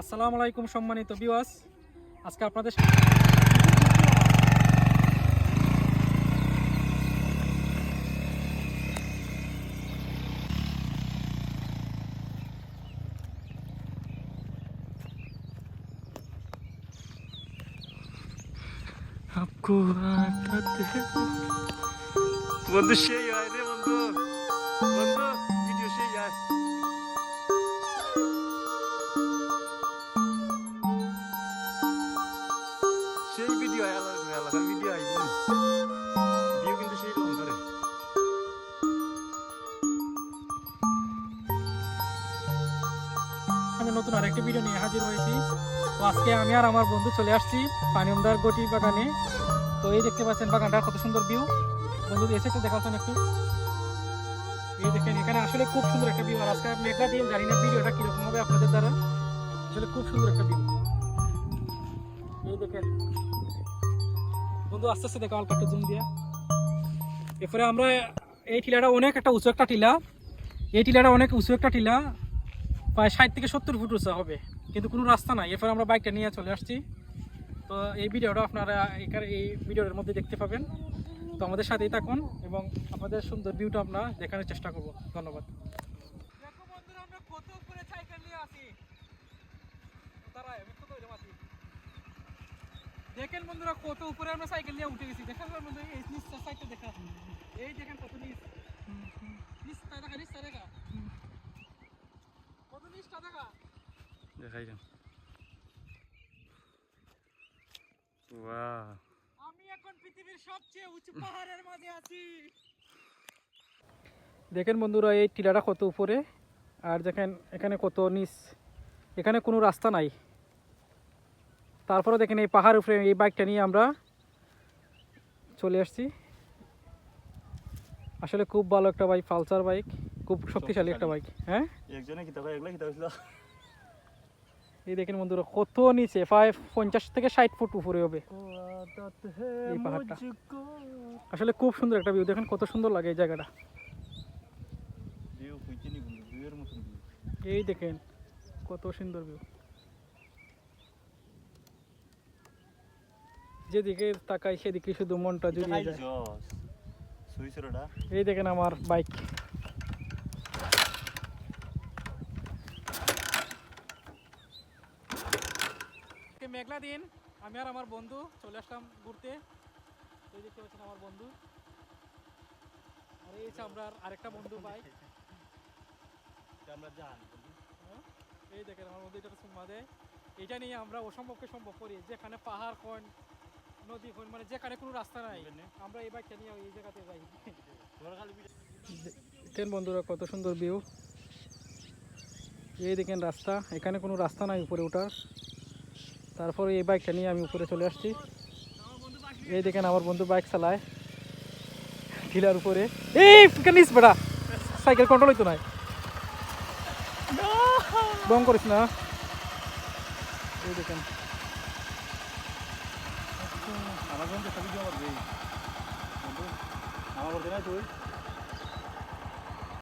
আসসালামু আলাইকুম সম্মানিত বিওয়াস আজকে আপনাদের आपको आदत है বন্ধু সেই নতুন আরেকটি ভিডিও নিয়ে হাজির হয়েছি। তো আজকে আমি আর আমার বন্ধু চলে আসছি পানিমদার গটি বাগানে। তো এই দেখতে পাচ্ছেন বাগানটা কত সুন্দর ভিউ বন্ধু এসে একটু দেখাচ্ছেন একটু। এই দেখেন, এখানে আসলে খুব সুন্দর একটা ভিউ আর আজকে মেঘলা দিয়ে জানি না ভিডিওটা কীরকম হবে আপনাদের দ্বারা। আসলে খুব সুন্দর একটা ভিউ এই দেখেন। বন্ধু, আস্তে আস্তে দেখো একটু জুম দিয়ে। এরপরে আমরা এই টিলাটা অনেক একটা উঁচু একটা টিলা। এই টিলাটা অনেক উঁচু একটা টিলা। প্রায় ষাট থেকে সত্তর ফুট উঁচা হবে। কিন্তু কোনো রাস্তা নাই। এরপর আমরা বাইকটা নিয়ে চলে আসছি। তো এই ভিডিওটা আপনারা এখানে এই ভিডিওর মধ্যে দেখতে পাবেন। তো আমাদের সাথেই থাকুন এবং আপনাদের সুন্দর ভিউটা আমরা দেখানোর চেষ্টা করব। ধন্যবাদ। সাইকেল দেখেন বন্ধুরা, কত উপরে আমরা সাইকেল নিয়ে উঠে গেছি। দেখেন বন্ধু এই নিচটা সাইডটা দেখা এই দেখেন কত নিচ। নিচটা দেখা নিচটা দেখা কত নিচটা দেখা দেখাই যান ওয়াও। আমি এখন পৃথিবীর সবচেয়ে উঁচু পাহাড়ের মাঝে আছি। দেখেন বন্ধুরা এই টিলাটা কত উপরে আর দেখেন এখানে কত নিচ। এখানে কোনো রাস্তা নাই। তারপরে দেখেন এই পাহাড় উপরে এই বাইকটা নিয়ে আমরা চলে আসছি। আসলে খুব ভালো একটা বাইক পালসার বাইক খুব শক্তিশালী একটা বাইক হ্যাঁ? একজনে কি টাকা এগুলা কি এই দেখেন বন্ধুরা কত নিচে? প্রায় পঞ্চাশ থেকে ষাট ফুট উপরে হবে। এই পাহাড়টা। আসলে খুব সুন্দর একটা ভিউ দেখেন কত সুন্দর লাগে এই জায়গাটা। এই দেখেন কত সুন্দর ভিউ যেদিকে তাকাই সেদিকে শুধু মনটা জুড়িয়ে যায়। এই দেখেন আমার বাইক মেঘলা দিন। আমি আর আমার বন্ধু চলে আসলাম ঘুরতে। এই দেখতে পাচ্ছেন আমার বন্ধু। আর এই হচ্ছে আমরা আরেকটা বন্ধু বাইক আমরা জান। হ্যাঁ? এই দেখেন আমার মধ্যে এটা সুম্মা দেয় এটা নিয়ে আমরা অসম্ভবকে সম্ভব করি। যেখানে পাহাড় কোন নদী কোন মানে যেখানে কোনো রাস্তা নাই আমরা এই বাইকটা নিয়ে এই জায়গাতে যাই। দেখেন বন্ধুরা কত সুন্দর ভিউ এই দেখেন রাস্তা। এখানে কোনো রাস্তা নাই উপরে ওঠার। তারপরে এই বাইকটা নিয়ে আমি উপরে চলে আসছি। এই দেখেন আমার বন্ধু বাইক চালায়। ঢিলার উপরে। এই বেড়া সাইকেল কন্ট্রোল হইতো নাই। বং করিস না। এই দেখেন। আমার বন্ধু দেই বন্ধু নাই তুই